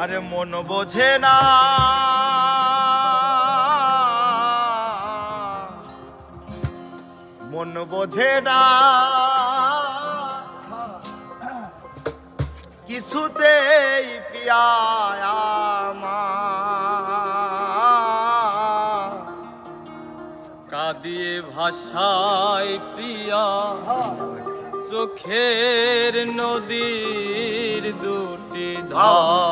আরে মন বোঝে না। মন বোঝে না। কিছুতেই পিয়ায় আমার কাদিয়ে ভাষায় প্রিয়া, চোখের নদীর দুটি ধার।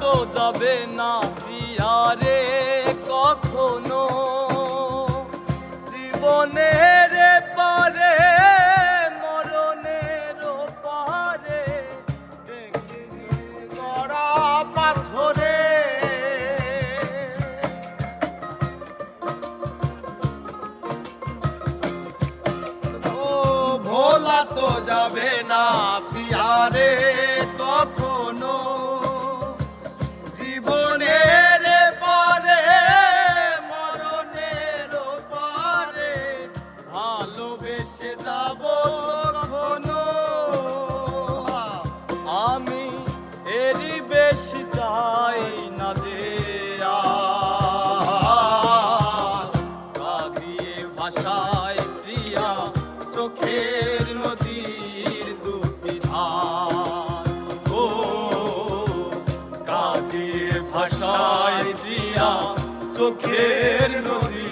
তো যাবে না বিয়ারে কখনো। জীবনের পারে, মরণের পারে কড়া পাথরে। ভোলা তো যাবে না পিয়ারে ভাষায় প্রিয়া চোখের নদীর দুটি ধার ও কাঁদিয়ে ভাষায় প্রিয়া চোখের নদীর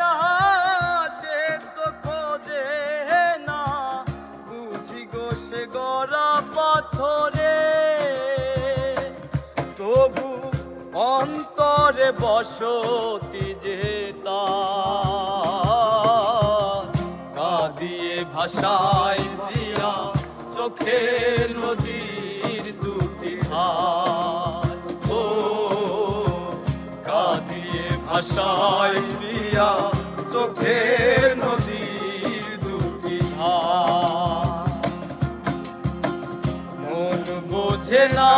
না, সে তো না। গো সে পাথরে। তবু অন্তরে বসতি যেতাম কাঁদিয়ে ভাষায় প্রিয়া চোখের নদীর দুটি ধার। ভাষায় প্রিয়া চোখের নদীর দুটি ধার। মন বোঝে না